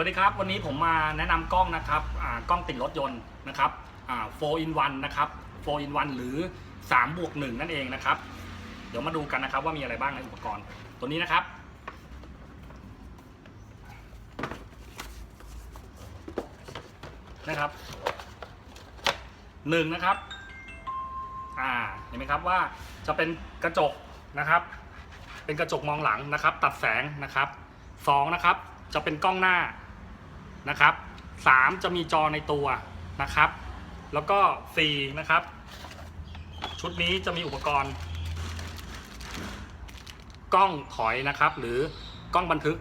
วัสดีครับ วันนี้ผมมาแนะนำกล้องนะครับกล้องติดรถยนต์นะครับ4 in 1นะครับ4 in 1หรือ3บวก1นั่นเองนะครับ เดี๋ยวมาดูกันนะครับว่ามีอะไรบ้างในอุปกรณ์ ตัวนี้นะครับ นะครับหนึ่งนะครับ อ่า เห็นไหมครับว่าจะเป็นกระจกนะครับ เป็นกระจกมองหลังนะครับ ตัดแสงนะครับสองนะครับจะเป็นกล้องหน้า นะครับสามจะมีจอในตัวนะครับ แล้วก็สี่นะครับ ชุดนี้จะมีอุปกรณ์ กล้องถอยนะครับ หรือกล้องบันทึก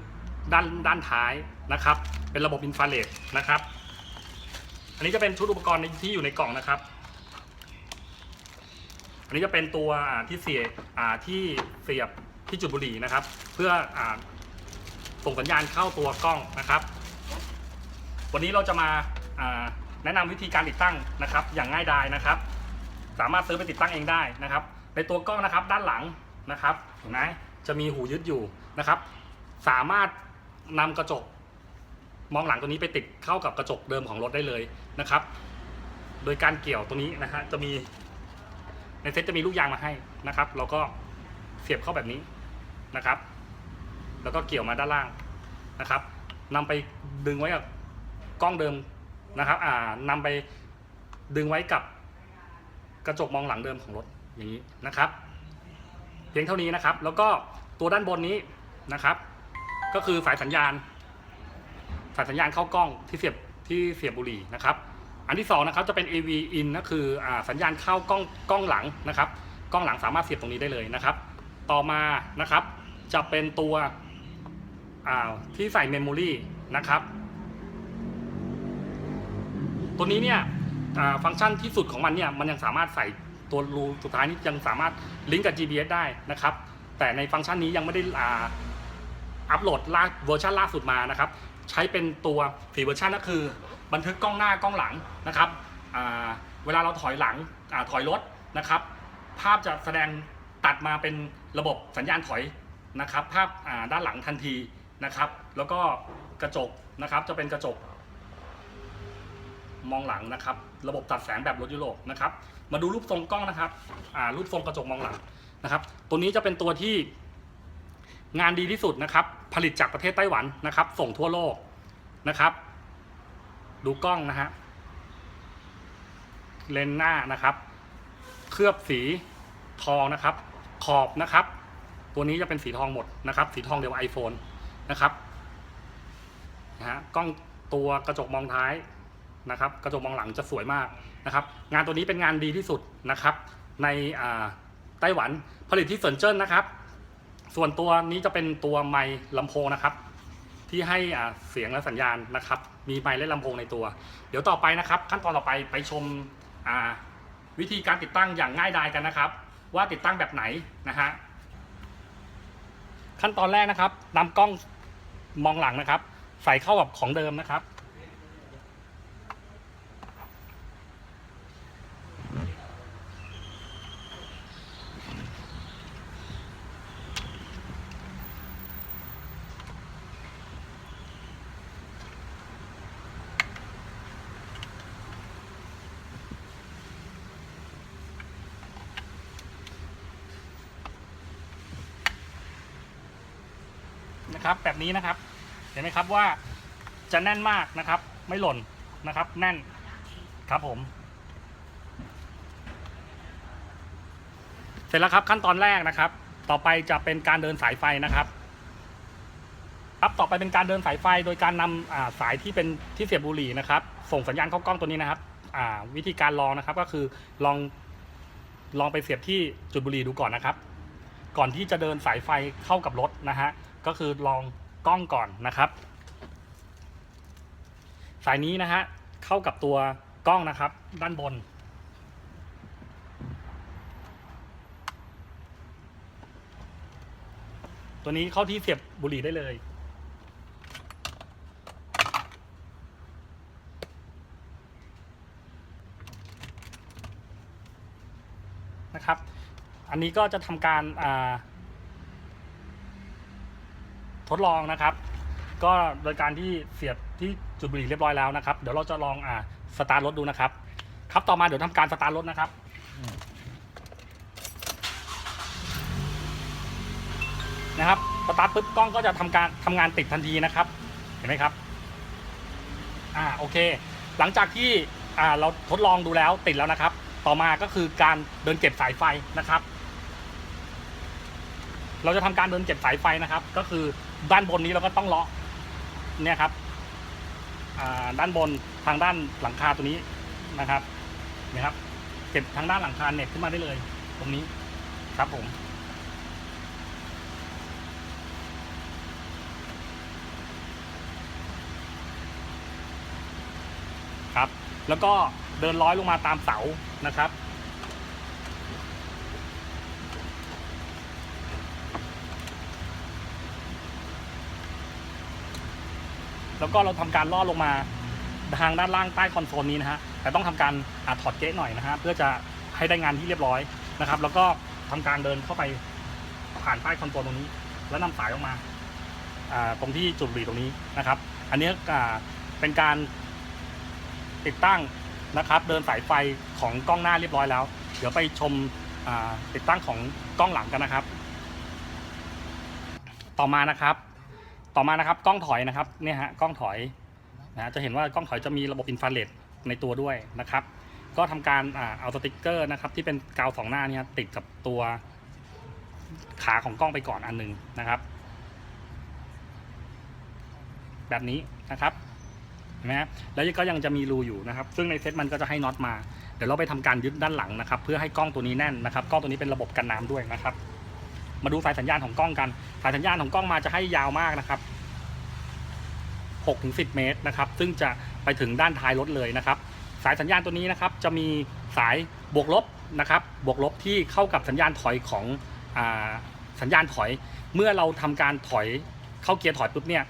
ด้านด้านท้ายนะครับ เป็นระบบอินฟราเรดนะครับ อันนี้จะเป็นชุดอุปกรณ์ที่อยู่ในกล่องนะครับอันนี้จะเป็นตัวที่เสียบที่เสียบที่จุดบุหรี่นะครับ เพื่ออส่งสัญญาณเข้าตัวกล้องนะครับ วันนี้เราจะมาแนะนำวิธีการติดตั้งนะครับ อย่างง่ายดายนะครับ สามารถซื้อไปติดตั้งเองได้นะครับ ในตัวกล้องนะครับด้านหลังนะครับเห็นไหมจะมีหูยึดอยู่นะครับ สามารถนำกระจก มองหลังตัวนี้ไปติดเข้ากับกระจกเดิมของรถได้เลยนะครับ โดยการเกี่ยวตัวนี้นะฮะจะมีในเซ็ตจะมีลูกยางมาให้นะครับ เราก็เสียบเข้าแบบนี้นะครับ แล้วก็เกี่ยวมาด้านล่างนะครับนำไปดึงไว้กับ กล้องเดิมนะครับอ่านำไปดึงไว้กับกระจกมองหลังเดิมของรถอย่างนี้นะครับ เพียงเท่านี้นะครับ แล้วก็ตัวด้านบนนี้นะครับ ก็คือสายสัญญาณ สายสัญญาณเข้ากล้องที่เสียบที่เสียบบุหรี่นะครับ อันที่สองนะครับจะเป็น AV in ก็คืออสัญญาณเข้ากล้องกล้องหลังนะครับ กล้องหลังสามารถเสียบตรงนี้ได้เลยนะครับ ต่อมานะครับจะเป็นตัวที่ใส่เมมโมรีนะครับ ตัวนี้เนี่ยฟังก์ชันที่สุดของมันเนี่ยมันยังสามารถใส่ตัวรูสุดท้ายนี้ยังสามารถลิงก์กับ GPS ได้นะครับ แต่ในฟังก์ชันนี้ยังไม่ได้อัปโหลดล่าเวอร์ชันล่าสุดมานะครับ ใช้เป็นตัวสีเวอร์ชันก็คือ บันทึกกล้องหน้ากล้องหลังนะครับเวลาเราถอยหลังอถอยรถนะครับ ภาพจะแสดงตัดมาเป็นระบบสัญญาณถอยนะครับ ภาพด้านหลังทันทีนะครับ แล้วก็กระจกนะครับจะเป็นกระจก มองหลังนะครับ ระบบตัดแสงแบบรถยุโรปนะครับ มาดูรูปทรงกล้องนะครับอ่ารูปทรงกระจกมองหลังนะครับ ตัวนี้จะเป็นตัวที่งานดีที่สุดนะครับ ผลิตจากประเทศไต้หวันนะครับ ส่งทั่วโลกนะครับ ดูกล้องนะฮะเลนหน้านะครับ เคลือบสีทองนะครับ ขอบนะครับ ตัวนี้จะเป็นสีทองหมดนะครับ สีทองเดียวกับ iPhone นะครับนะฮะกล้องตัวกระจกมองท้าย นะครับกระจกมองหลังจะสวยมากนะครับงานตัวนี้เป็นงานดีที่สุดนะครับในไต้หวันผลิตที่เซินเจิ้นนะครับ ส่วนตัวนี้จะเป็นตัวไมค์ลำโพงนะครับ ที่ให้เสียงและสัญญาณนะครับ มีไมค์และลำโพงในตัว เดี๋ยวต่อไปนะครับ ขั้นตอนต่อไปไปชมวิธีการติดตั้งอย่างง่ายดายกันนะครับ ว่าติดตั้งแบบไหนนะฮะขั้นตอนแรกนะครับนำกล้องมองหลังนะครับ ใส่เข้ากับของเดิมนะครับ ครับ แบบนี้นะครับ เห็นไหมครับว่าจะแน่นมากนะครับ ไม่หล่นนะครับ แน่นครับผม เสร็จแล้วครับขั้นตอนแรกนะครับ ต่อไปจะเป็นการเดินสายไฟนะครับครับต่อไปเป็นการเดินสายไฟโดยการนำสายที่เป็นที่เสียบบุหรี่นะครับ ส่งสัญญาณเข้ากล้องตัวนี้นะครับวิธีการลองนะครับก็คือลองลองไปเสียบที่จุดบุหรี่ดูก่อนนะครับ ก่อนที่จะเดินสายไฟเข้ากับรถนะฮะ ก็คือลองกล้องก่อนนะครับสายนี้นะฮะเข้ากับตัวกล้องนะครับ ด้านบน ตัวนี้เข้าที่เสียบบุหรี่ได้เลยนะครับ อันนี้ก็จะทำการอ่า ทดลองนะครับ ก็โดยการที่เสียบที่จุดบุหรี่เรียบร้อยแล้วนะครับ เดี๋ยวเราจะลองอ่าสตาร์ทรถดูนะครับ ครับต่อมาเดี๋ยวทำการสตาร์ทรถนะครับนะครับสตาร์ทปุ๊บกล้องก็จะทำการทำงานติดทันทีนะครับ เห็นไหมครับอ่าโอเค หลังจากที่อ่าเราทดลองดูแล้วติดแล้วนะครับ ต่อมาก็คือการเดินเก็บสายไฟนะครับ เราจะทำการเดินเก็บสายไฟนะครับ ก็คือด้านบนนี้เราก็ต้องเลาะเนี่ยครับด้านบนทางด้านหลังคาตัวนี้นะครับนะครับ เก็บทางด้านหลังคาเน็ตขึ้นมาได้เลย ตรงนี้ครับผมครับ แล้วก็เดินร้อยลงมาตามเสานะครับ แล้วก็เราทำการล่อดลงมาทางด้านล่างใต้คอนโซลนี้นะฮะแต่ต้องทำการอาถอดเก๊ะหน่อยนะฮะเพื่อจะให้ได้งานที่เรียบร้อยนะครับ แล้วก็ทำการเดินเข้าไปผ่านใต้คอนโซลตรงนี้ แล้วนำสายออกมาตรงที่จุดหรี่ตรงนี้นะครับ อันนี้เป็นการติดตั้งนะครับ เดินสายไฟของกล้องหน้าเรียบร้อยแล้ว เดี๋ยวไปชมติดตั้งของกล้องหลังกันนะครับ ต่อมานะครับ ต่อมานะครับกล้องถอยนะครับเนี่ยฮะกล้องถอยนะจะเห็นว่ากล้องถอยจะมีระบบอินฟราเรดในตัวด้วยนะครับ ก็ทำการอ่าเอาสติกเกอร์นะครับที่เป็นกาวสองหน้าเนี่ยติดกับตัวขาของกล้องไปก่อนอันหนึ่งนะครับ แบบนี้นะครับนไหมฮะแล้วก็ยังจะมีรูอยู่นะครับ ซึ่งในเซ็ตมันก็จะให้น็อตมา เดี๋ยวเราไปทำการยึดด้านหลังนะครับ เพื่อให้กล้องตัวนี้แน่นนะครับ กล้องตัวนี้เป็นระบบกันน้ำด้วยนะครับ มาดูสายสัญญาณของกล้องกัน สายสัญญาณของกล้องมาจะให้ยาวมากนะครับ6ถึง10 เมตรนะครับ ซึ่งจะไปถึงด้านท้ายรถเลยนะครับ สายสัญญาณตัวนี้นะครับ จะมีสายบวกลบนะครับ บวกลบที่เข้ากับสัญญาณถอยของอสัญญาณถอย เมื่อเราทำการถอยเข้าเกียร์ถอยปุ๊บเนี่ย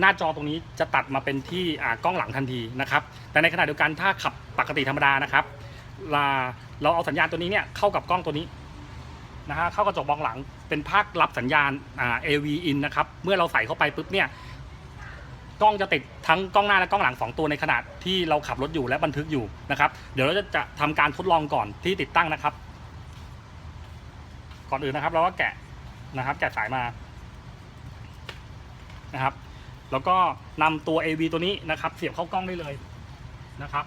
หน้าจอตรงนี้จะตัดมาเป็นที่กล้องหลังทันทีนะครับ แต่ในขณะเดียวกันถ้าขับปกติธรรมดานะครับเราเอาสัญญาณตัวนี้เนี่ยเข้ากับกล้องตัวนี้ นะฮะเข้ากระจกมองหลังเป็นภาครับสัญญาณอ่า AV in นะครับเมื่อเราใส่เข้าไปปุ๊บเนี่ยกล้องจะติดทั้งกล้องหน้าและกล้องหลังสองตัวในขณะที่เราขับรถอยู่และบันทึกอยู่นะครับ เดี๋ยวเราจะจะทำการทดลองก่อนที่ติดตั้งนะครับ ก่อนอื่นนะครับ เราก็แกะนะครับ แกะสายมานะครับ แล้วก็นำตัว AV ตัวนี้นะครับ เสียบเข้ากล้องได้เลยนะครับ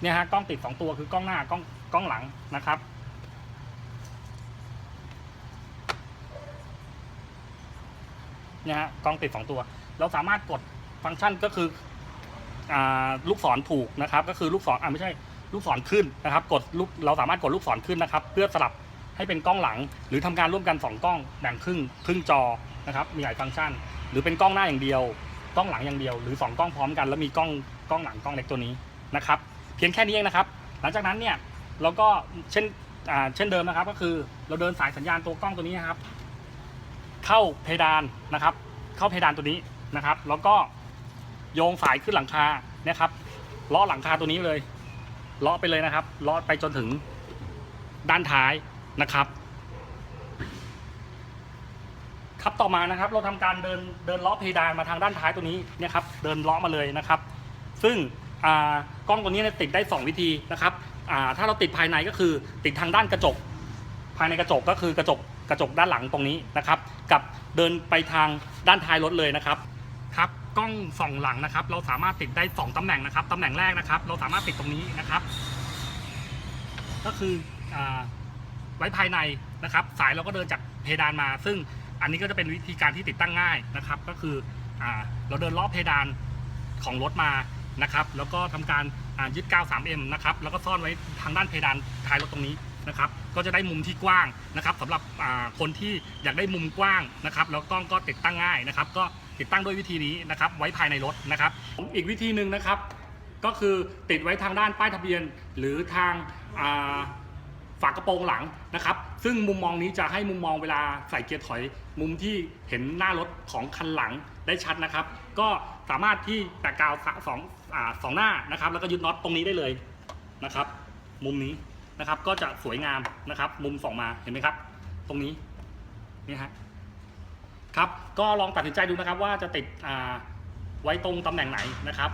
เนี่ยฮะกล้องติด 2 ตัวคือกล้องหน้ากล้อง กล้องหลังนะครับ เนี่ยฮะกล้องติด 2 ตัว เราสามารถกดฟังก์ชันก็คืออลูกศรถูกนะครับ ก็คือลูกศรอ่าไม่ใช่ลูกศรขึ้นนะครับ กดลูกเราสามารถกดลูกศรขึ้นนะครับ เพื่อสลับให้เป็นกล้องหลัง หรือทำการร่วมกันสองกล้องแบ่งครึ่งครึ่งจอนะครับ มีหลายฟังก์ชัน หรือเป็นกล้องหน้าอย่างเดียว กล้องหลังอย่างเดียว หรือสองกล้องพร้อมกัน แล้วมีกล้องกล้องหลังกล้องเล็กตัวนี้นะครับ เพียงแค่นี้เองนะครับ หลังจากนั้นเนี่ย เราก็เช่นเช่นเดิมนะครับ ก็คือเราเดินสายสัญญาณตัวกล้องตัวนี้นะครับ เข้าเพดานนะครับ เข้าเพดานตัวนี้นะครับ แล้วก็โยงสายขึ้นหลังคานะครับล้อหลังคาตัวนี้เลยล้อไปเลยนะครับล้อไปจนถึงด้านท้ายนะครับ ครับต่อมานะครับ เราทำการเดินเดินล้อเพดานมาทางด้านท้ายตัวนี้เนี่ยครับ เดินล้อมาเลยนะครับ ซึ่งกล้องตัวนี้ติดได้ 2 วิธีนะครับ อ่าถ้าเราติดภายในก็คือติดทางด้านกระจก ภายในกระจกก็คือกระจกกระจกด้านหลังตรงนี้นะครับ กับเดินไปทางด้านท้ายรถเลยนะครับครับกล้องส่องหลังนะครับ เราสามารถติดได้ 2 ตำแหน่งนะครับตำแหน่งแรกนะครับ เราสามารถติดตรงนี้นะครับ ก็คืออไว้ภายในนะครับ สายเราก็เดินจากเพดานมา ซึ่งอันนี้ก็จะเป็นวิธีการที่ติดตั้งง่ายนะครับ ก็คืออเราเดินรอบเพดานของรถมานะครับ แล้วก็ทำการ ยึดกาว 3M นะครับแล้วก็ซ่อนไว้ทางด้านเพดานท้ายรถตรงนี้นะครับก็จะได้มุมที่กว้างนะครับสำหรับคนที่อยากได้มุมกว้างนะครับแล้วกล้องก็ติดตั้งง่ายนะครับก็ติดตั้งด้วยวิธีนี้นะครับไว้ภายในรถนะครับอีกวิธีหนึ่งนะครับ ก็คือติดไว้ทางด้านป้ายทะเบียน หรือทางา ฝากระโปรงหลังนะครับ ซึ่งมุมมองนี้จะให้มุมมองเวลาใส่เกียร์ถอย มุมที่เห็นหน้ารถของคันหลังได้ชัดนะครับ ก็สามารถที่แปะกาวสองสองหน้านะครับ แล้วก็ยึดน็อตตรงนี้ได้เลยนะครับ มุมนี้นะครับก็จะสวยงามนะครับ มุมส่องมาเห็นไหมครับ ตรงนี้นี่ฮะครับก็ลองตัดสินใจดูนะครับว่าจะติดไว้ตรงตำแหน่งไหนนะครับ